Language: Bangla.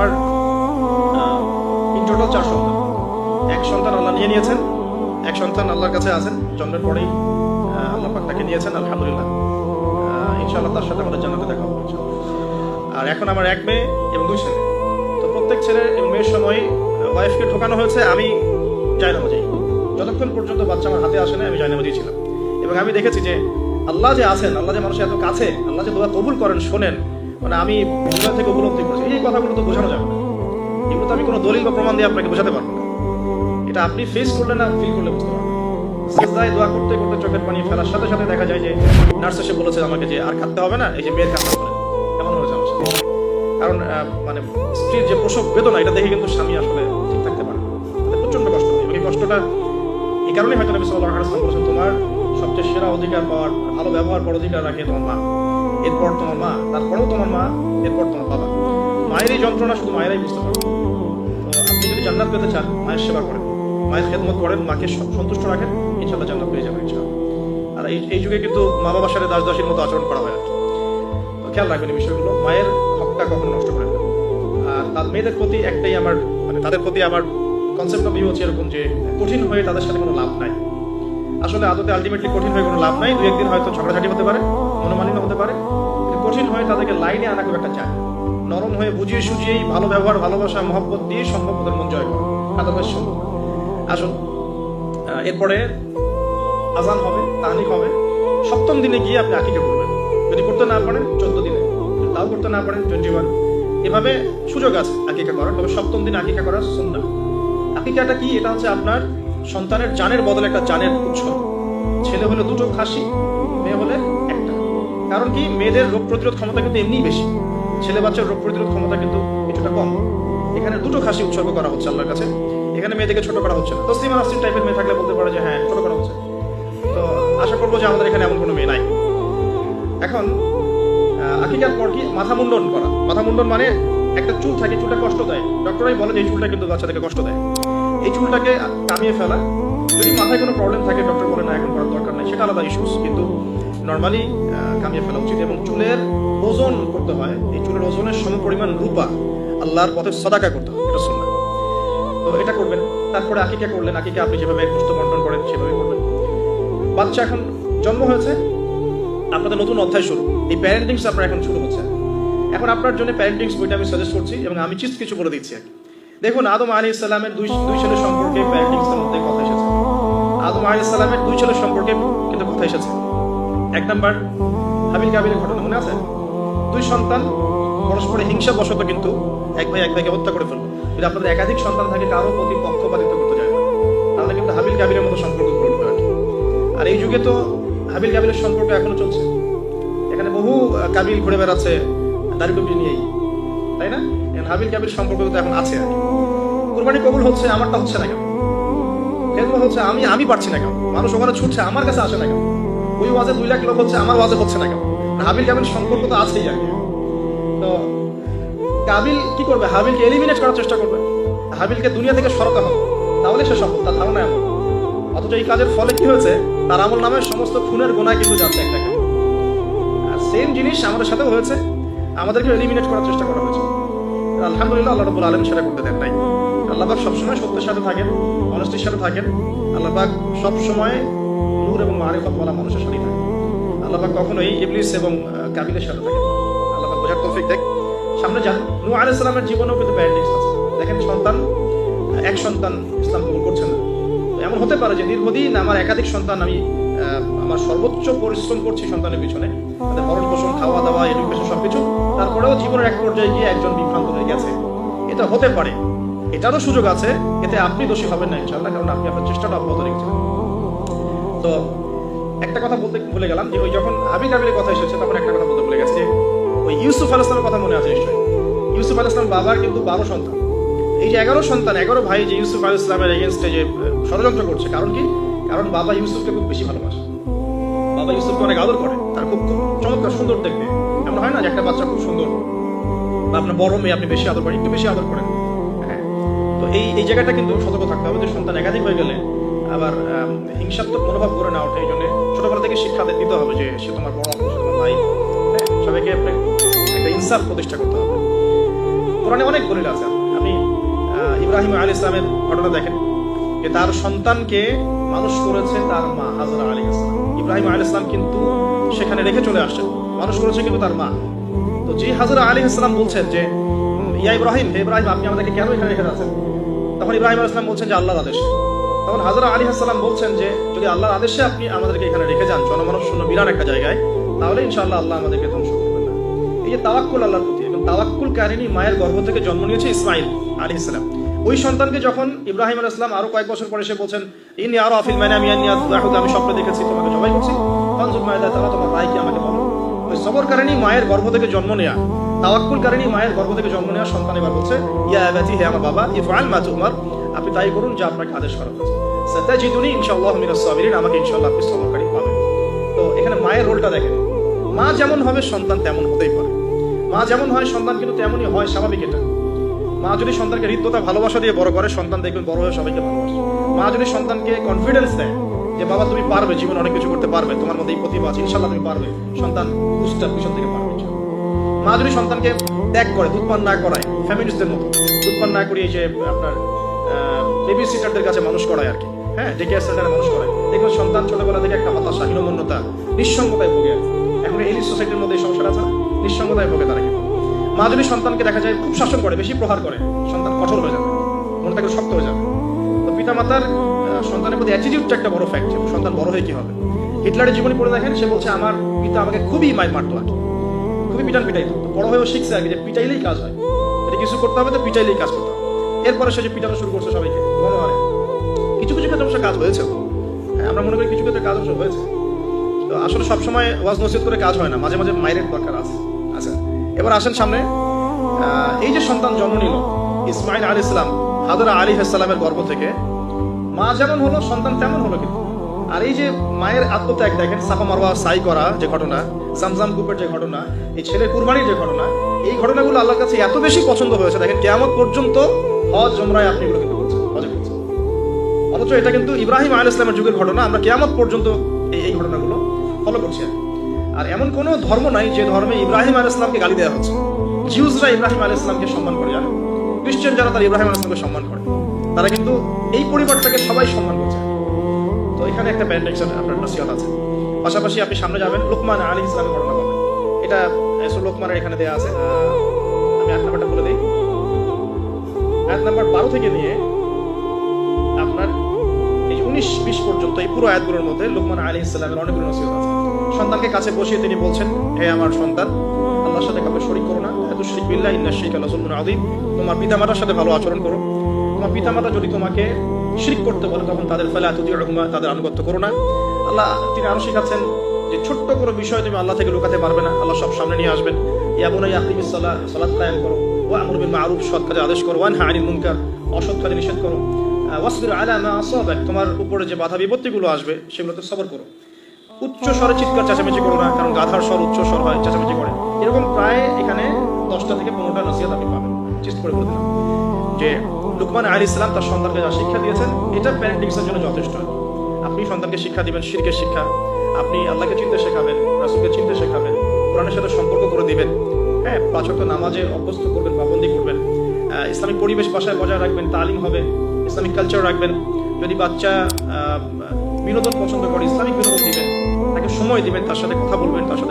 আমার ইন টোটাল চার সন্তান। এক সন্তান আল্লাহ নিয়ে নিয়েছেন, এক সন্তান আল্লাহর কাছে আছেন, জন্মের পরেই আল্লাহ পাক তাকে নিয়েছেন, আলহামদুলিল্লাহ। ইনশাআল্লাহ তার সাথে আমাদের জানাতে দেখা হবে আর এখন আমার এক মেয়ে এবং দুই ছেলে। তো প্রত্যেক ছেলে এবং মেয়ের সময় ওয়াইফকে ঢোকানো হয়েছে, আমি জায়নামাজি যতক্ষণ পর্যন্ত বাচ্চা আমার হাতে আসে না আমি জায়নামাজি ছিলাম এবং আমি দেখেছি যে, আল্লাহ যে আছেন, আল্লাহ যে মানুষের এত কাছে, আল্লাহ যে দোয়া কবুল করেন, শোনেন মানে আমি থেকে উপলব্ধি করেছি। এই কথাগুলো তো বোঝানো যাবে এগুলো তো আমি কোনো দলিল বা প্রমাণ দিয়ে আপনাকে বোঝাতে পারব না। এটা আপনি ফেস করলে না ফিল করলে বুঝতে পারবেন। সেজদায় দোয়া করতে করতে চোখের পানি ফেলার সাথে সাথে দেখা যায় যে নার্স এসে বলেছে আমাকে যে আর হবে না, এই যে মেয়ের কান্না করে। এমন হয়েছে আমার সাথে কারণ মানে স্ত্রীর যে প্রসব বেদনা, এটা দেখে কিন্তু স্বামী আসলে ঠিক থাকতে পারে প্রচণ্ড কষ্ট হয়। এই কষ্টটা এই কারণে হয়তো নবী আলাইহি বলেছেন, তোমার সবচেয়ে সেরা অধিকার পাওয়ার ভালো ব্যবহার পর অধিকার রাখে তোমার মা। এরপর তোমার মা, তারপরেও তোমার মা, এরপর তোমার বাবা। মায়ের এই যন্ত্রণা, শুধু মায়েরাই বুঝতে পারবে। আপনি যদি জান্নাত পেতে চান, মায়ের সেবা করেন। মায়ের খেদমত করেন, মাকে সন্তুষ্ট রাখেন ইনশাল্লাহ জান্নাত পেয়ে যাবেন আর এই এই যুগে কিন্তু মা বাবার সাথে দাস দাসীর মতো আচরণ করা হয় আর খেয়াল রাখবেন এই বিষয়গুলো। মায়ের হকটা কখনো নষ্ট করেন না। আর তার মেয়েদের প্রতি একটাই আমার মানে তাদের প্রতি আমার কনসেপ্ট অফ ভিউ হচ্ছে এরকম যে কঠিন হয়ে তাদের সাথে কোনো লাভ নাই। আসলে আদতে আলটিমেটলি কঠিন হয়ে কোনো লাভ নাই। দু একদিন হয়তো ঝগড়াঝাটি হতে পারে, মনোমালিন্য হতে পারে। কঠিন হয়ে তাদেরকে লাইনে আনা খুব একটা চায় নরম হয়ে বুঝিয়ে সুঝিয়েই ভালো ব্যবহার, ভালোবাসা, মহব্বত দিয়ে সম্ভব ওদের মন জয় করা। আসুন এরপরে আজান হবে, তাহানিক হবে। সপ্তম দিনে গিয়ে আপনি আকিকা করবেন যদি করতে না পারেন, চোদ্দ দিনে। তাও করতে না পারেন টোয়েন্টি ওয়ান এভাবে সুযোগ আছে আকিকা করার, তবে সপ্তম দিনে আকিকা করার সুন্না আকিকাটা কি? এটা হচ্ছে আপনার সন্তানের জানের বদলে একটা জানের উৎসব। ছেলে হলে দুটো খাসি, মেয়ে হলে কারণ কি? মেয়েদের রোগ প্রতিরোধ ক্ষমতা কিন্তু এমনিই বেশি। ছেলে বাচ্চার রোগ প্রতিরোধ ক্ষমতা কিন্তু কিছুটা কম। এখানে দুটো খাসি উৎসর্গ করা হচ্ছে আল্লাহর কাছে। এখানে মেয়েদেরকে ছোট করা হচ্ছে না। তসলিমা নাসরিন টাইপের মেয়ে থাকলে বলতে পারে যে হ্যাঁ ছোট করা হচ্ছে। তো আশা করব যে আমাদের এখানে এমন কোনো মেয়ে নাই। এখন আকিকার পর কি? মাথা মুন্ডন করা। মাথা মুন্ডন মানে একটা চুল থাকে, চুলটা কষ্ট দেয়। ডক্টরাই বলে যে এই চুলটা কিন্তু বাচ্চাদেরকে কষ্ট দেয়। এই চুলটাকে কামিয়ে ফেলা। যদি মাথায় কোনো প্রবলেম থাকে ডক্টর বলে না, এখন করার দরকার নেই। সেটা আলাদা ইস্যুস কিন্তু নর্মালি কামিয়ে ফেলা উচিত এবং চুলের ওজন করতে হয়। এই চুলের ওজনের সম পরিমাণ রূপা আল্লাহর পথে সদাকা করতে হয়, এটা শুনলাম তো এটা করবেন, তারপরে আকিকা করলেন, আকিকা আপনি যেভাবে গোস্ত বন্টন করেন সেভাবে করবেন। বাচ্চা এখন জন্ম হয়েছে, আপনাদের নতুন অধ্যায় শুরু। এই প্যারেন্টিংস আপনার এখন শুরু হচ্ছে। এখন আপনার জন্য প্যারেন্টিংস বইটা আমি সাজেস্ট করছি এবং আমি চিস্ট কিছু বলে দিচ্ছি দেখুন, আদম আলী ইসলামের দুই দুই ছেলের সম্পর্কে প্যারেন্টিংসের মধ্যে কথা এসেছে। আদম আলী ইসলামের দুই ছেলের সম্পর্কে কিন্তু কথা এসেছে। এক নাম্বার হাবিল কাবিলের ঘটনা মনে আছে? দুই সন্তান পরস্পরে হিংসা বশত কিন্তু এক ভাই এক ভাইকে হত্যা করে ফেলল। যদি আপনাদের একাধিক সন্তান থাকে, কারও প্রতি পক্ষপাতিত্ব করতে যায় না। তাহলে কিন্তু হাবিল কাবিলের মতো সম্পর্ক গড়ে উঠবে আর এই যুগে তো হাবিল কাবিলের সম্পর্ক এখনও চলছে। এখানে বহু কাবিল ঘুরে বেড়াচ্ছে দাড়ি টুপি নিয়েই। তাই না? এখন হাবিল কাবিল সম্পর্ক তো এখন আছে আর। কুরবানি কবুল হচ্ছে, আমারটা হচ্ছে না কেন? হচ্ছে, আমি আমি পারছি না কেন? মানুষ ওখানে ছুটছে, আমার কাছে আসে না কেন? ওই ওয়াজে দুই লাখ লোক হচ্ছে, আমার ওয়াজে হচ্ছে না কেন? হাবিল কাবিল সম্পর্ক তো আছেই কি। তো কাবিল কি করবে? হাবিলকে এলিমিনেট করার চেষ্টা করবে। হাবিলকে দুনিয়া থেকে সরাতে হবে। তাহলে সে সফল, তার ধারণা এমন অথচ এই কাজের ফলে কি হয়েছে? তার আমল নামে সমস্ত খুনের গোনায় কিন্তু যাচ্ছে একটা। আর সেম জিনিস আমাদের সাথেও হয়েছে। আমাদেরকে এলিমিনেট করার চেষ্টা করা হয়েছে। আলহামদুলিল্লাহ, আল্লাহ রবুল আলম সেটা করতে দেন নাই। আল্লাহবাক সবসময় সত্যের সাথে থাকেন অনেস্টির সাথে থাকেন। আল্লাহ পাক সবসময় নূর এবং মারিফত বলা মানুষের সাথেই থাকেন আল্লাহ কখনোই ইবলিস এবং কাবিলের সাথে থাকেন না। আল্লাহ বোঝার তৌফিক দেখ। সামনে যান। নূহ আলাইহিস সালামের জীবনেও কিন্তু প্যারেন্টিংস আছে। দেখেন সন্তান এক সন্তান ইসলাম কবুল করছে না। এমন হতে পারে যে দীর্ঘদিন আমার একাধিক সন্তান আমি আমার সর্বোচ্চ পরিশ্রম করছি সন্তানের পিছনে। তাদের ভরণ পোষণ, খাওয়া দাওয়া এডুকেশন সবকিছু। তারপরেও জীবনের এক পর্যায়ে গিয়ে একজন বিভ্রান্ত হয়ে গেছে। এটা হতে পারে। এটারও সুযোগ আছে। এতে আপনি দোষী হবেন না ইনশাল্লাহ কারণ আপনি আপনার চেষ্টাটা অব্যাহত রেখেছেন। তো একটা কথা বলতে ভুলে গেলাম যে ওই যখন হাবিল কাবিলের কথা এসেছে, তখন একটা কথা বলতে ভুলে গেছে। ওই ইউসুফ আল ইসলামের কথা মনে আছে নিশ্চয়ই? ইউসুফ আল ইসলাম বাবার কিন্তু বারো সন্তান। এই যে এগারো সন্তান, এগারো ভাই যে ইউসুফ আল ইসলামের এগেনস্টে যে ষড়যন্ত্র করছে, কারণ কি? কারণ বাবা ইউসুফকে খুব বেশি ভালোবাসে। বাবা ইউসুফকে অনেক আদর করে, তার খুব খুব চমৎকার সুন্দর দেখতে। এমন হয় না যে একটা বাচ্চা খুব সুন্দর? বা আপনার বড় মেয়ে আপনি বেশি আদর করেন, একটু বেশি আদর করেন। হ্যাঁ তো এই এই জায়গাটা কিন্তু সতর্ক থাকতে হবে যে সন্তান একাধিক হয়ে গেলে আবার হিংসাত্মক মনোভাব করে না ওঠে, এই জন্য ছোটবেলা থেকে শিক্ষা দিতে হবে যে সে তোমার বড় ভাই হ্যাঁ সবাইকে একটা ইনসাফ প্রতিষ্ঠা করতে হবে। কোরআনে অনেক দলিল আছে। আপনি ইব্রাহিম আলী ইসলামের ঘটনা দেখেন। যে তার সন্তানকে মানুষ করেছে তার মা, হাজরা আলী ইসলাম ইব্রাহিম আলী ইসলাম কিন্তু সেখানে রেখে চলে আসছেন। মানুষ করেছে কিন্তু তার মা। তো যে হাজরা আলী ইসলাম বলছেন যে ইয়া ইব্রাহিম, হে ইব্রাহিম, আপনি আমাদেরকে কেন এখানে রেখে আছেন তখন ইব্রাহিম আলী ইসলাম বলছেন যে আল্লাহর আদেশ তখন হাজরা আলী হাসালাম বলছেন যে, যদি আল্লাহর আদেশে আপনি আমাদেরকে এখানে রেখে যান জনমানব শূন্য বিরাট একটা জায়গায়, তাহলে ইনশাআল্লাহ আল্লাহ আমাদেরকে ধ্বংস করবেন না। এই যে তাওয়াক্কুল আল্লাহর প্রতি এবং তাওয়াক্কুল কারিনী মায়ের গর্ভ থেকে জন্ম নিয়েছে ইসমাইল আলী ইসলাম ওই সন্তানকে যখন ইব্রাহিম আল ইসলাম আরও কয়েক বছর পরে এসে বলছেন ইনি আরও আফিল মানে আমি আমি স্বপ্ন দেখেছি, তোমাকে জবাই করছি। ফনজুল মায়দা তারা তোমার রায় আমাকে বলো। ওই সবর কারণী মায়ের গর্ভ থেকে জন্ম নেয়া, তাওয়াক্কুল কারণী মায়ের গর্ভ থেকে জন্ম নেওয়া সন্তান এবার বলছে, ইয়া আবাতি, হে আমার বাবা, ইফআল মা তুমার। আপনি তাই করুন যা আপনাকে আদেশ করা হয়েছে। সাবিরিন, আমাকে আপনি সবরকারী পাবেন। তো এখানে মায়ের রোলটা দেখেন। মা যেমন হবে, সন্তান তেমন হতেই পারে। মা যেমন হয়, সন্তান কিন্তু তেমনই হয়, স্বাভাবিক এটা। মা যদি সন্তানকে হৃদ্যতা, ভালোবাসা দিয়ে বড় করে, সন্তান দেখবেন বড় হয়ে সবাইকে ভালোবাসে। মা যদি সন্তানকে কনফিডেন্স দেয় যে, বাবা, তুমি পারবে, জীবনে অনেক কিছু করতে পারবে, তোমার মধ্যে এই প্রতিভা আছে ইনশাল্লাহ তুমি পারবে। সন্তান বুঝটা পিছন থেকে পারবে মা যদি সন্তানকে ত্যাগ করে, দুধ পান না করায় ফ্যামিলিস্টদের মতো, দুধ পান না করিয়ে যে আপনার বেবি সিটারদের কাছে মানুষ করায় আর কি। হ্যাঁ ডে কেয়ার সেন্টারে মানুষ করায় দেখবেন সন্তান ছোটবেলা থেকে একটা হতাশা হীনমন্যতা নিঃসঙ্গতায় ভোগে। এখন এলিট সোসাইটির মধ্যে এই সংসার আছে, নিঃসঙ্গতায় ভোগে তারা কিন্তু। মা যদি সন্তানকে দেখা যায় খুব শাসন করে, বেশি প্রহার করে, সন্তান কঠোর হয়ে যাবে, মনটা একটু শক্ত হয়ে যাবে। তো পিতা মাতার সন্তানের প্রতি অ্যাটিটিউডটা একটা বড় ফ্যাক্ট সন্তান বড় হয়ে কি হবে। হিটলারের জীবনী পড়ে দেখেন, সে বলছে, আমার পিতা আমাকে খুবই মায় মারতো আর। খুবই পিটান পিটাইতো। তো বড় হয়েও শিখছে আগে যে পিটাইলেই কাজ হয়। কিছু করতে হবে, তো পিটাইলেই কাজ করতে হবে। এরপরে সে যে পিটানো শুরু করছে সবাইকে মনোহারে কিছু কিছু ক্ষেত্রে অবশ্য কাজ হয়েছে। হ্যাঁ আমরা মনে করি কিছু ক্ষেত্রে কাজ অবশ্য হয়েছে। তো আসলে সবসময় ওয়াজ নসিহত করে কাজ হয় না, মাঝে মাঝে মায়ের দরকার আছে। আচ্ছা এবার আসেন সামনে। এই যে সন্তান জন্ম নিল, ইসমাইল আলী ইসলাম হাদরা আলী ইসলামের গর্ভ থেকে, মা যেমন হলো, সন্তান তেমন হলো কিন্তু। আর এই যে মায়ের আত্মত্যাগ, দেখেন সাফা মারওয়া সাই করা যে ঘটনা, জামজাম গ্রুপের যে ঘটনা, এই ছেলে কুরবানির যে ঘটনা, এই ঘটনাগুলো আল্লাহর কাছে এত বেশি পছন্দ হয়েছে। দেখেন, কেয়ামত পর্যন্ত হজ জমরায় আপনি এগুলো কিন্তু অথচ এটা কিন্তু ইব্রাহিম আল ইসলামের যুগের ঘটনা। আমরা কেয়ামত পর্যন্ত এই এই ঘটনাগুলো ফলো করছি আর। এমন কোনো ধর্ম নাই যে ধর্মে ইব্রাহিম আল ইসলামকে গালি দেওয়া হচ্ছে। জিউসরা ইব্রাহিম আল ইসলামকে সম্মান করে জানেন খ্রিস্টান যারা তারা ইব্রাহিম আল ইসলামকে সম্মান করে। তারা কিন্তু এই পরিবারটাকে সবাই সম্মান করছে। তো এখানে একটা ব্যান্ডেকশন আপনার নসিহত আছে। পাশাপাশি আপনি সামনে যাবেন, লোকমান আলী ইসলামের ঘটনা পাবেন এটা লোকমানের এখানে দেওয়া আছে। আমি এক নাম্বারটা বলে দিই। এক নাম্বার বারো থেকে নিয়ে উনিশ বিশ পর্যন্ত এই পুরো আয়াতগুলোর মধ্যে লোকমান আলী ইসলামের অনেকগুলো নসিহত আছে। সন্তানকে কাছে বসিয়ে তিনি বলছেন, হে আমার সন্তান, আল্লাহর সাথে কাউকে শরীক করো না। এত শিরিক বিল্লাহ ইন্না শিরিক আল্লাহ আদিম তোমার পিতামাতার সাথে ভালো আচরণ করো। তোমার পিতামাতা যদি তোমাকে শিরিক করতে বলে, তখন তাদের ফেলে এত রহমা তাদের আনুগত্য করো না। আল্লাহ, তিনি আরও শিখাচ্ছেন যে ছোট্ট কোনো বিষয় তুমি আল্লাহ থেকে লুকাতে পারবে না। আল্লাহ সব সামনে নিয়ে আসবেন। ইয়াবুনা ইয়াকিমিস সালাহ সালাত কায়েম করো। ও আমর বিল মারুফ, সৎ কাজে আদেশ করো। ওয়ানহা আনিল মুনকার, অসৎ কাজে নিষেধ করো। ওয়াসবির আলা মা আসাবাক, তোমার উপরে যে বাধা বিপত্তিগুলো আসবে সেগুলোতে সবর করো। উচ্চ স্বরে চিৎকার চেঁচামেচি করো না, কারণ গাধার স্বর উচ্চ স্বর হয়, চেঁচামেচি করে। এরকম প্রায় এখানে দশটা থেকে পনেরোটা নসিহত আপনি পাবেন চিস্ট করে বলে যে লুকমান আলী ইসলাম তার সন্তানকে যা শিক্ষা দিয়েছেন এটা প্যারেন্টিংসের জন্য যথেষ্ট। আপনি সন্তানকে শিক্ষা দিবেন, শিরকের শিক্ষা। আপনি আল্লাহকে চিনতে শেখাবেন, রাসুলকে চিনতে শেখাবেন, কোরআনের সাথে সম্পর্ক করে দিবেন। হ্যাঁ পাঁচক নামাজে অভ্যস্ত করবেন, পাবন্দি করবেন। ইসলামিক পরিবেশ বাসায় বজায় রাখবেন, তালিম হবে। ইসলামিক কালচার রাখবেন। যদি বাচ্চা বিনোদন পছন্দ করে, ইসলামিক বিনোদন দিবেন, তাকে সময় দিবেন, তার সাথে কথা বলবেন, তার সাথে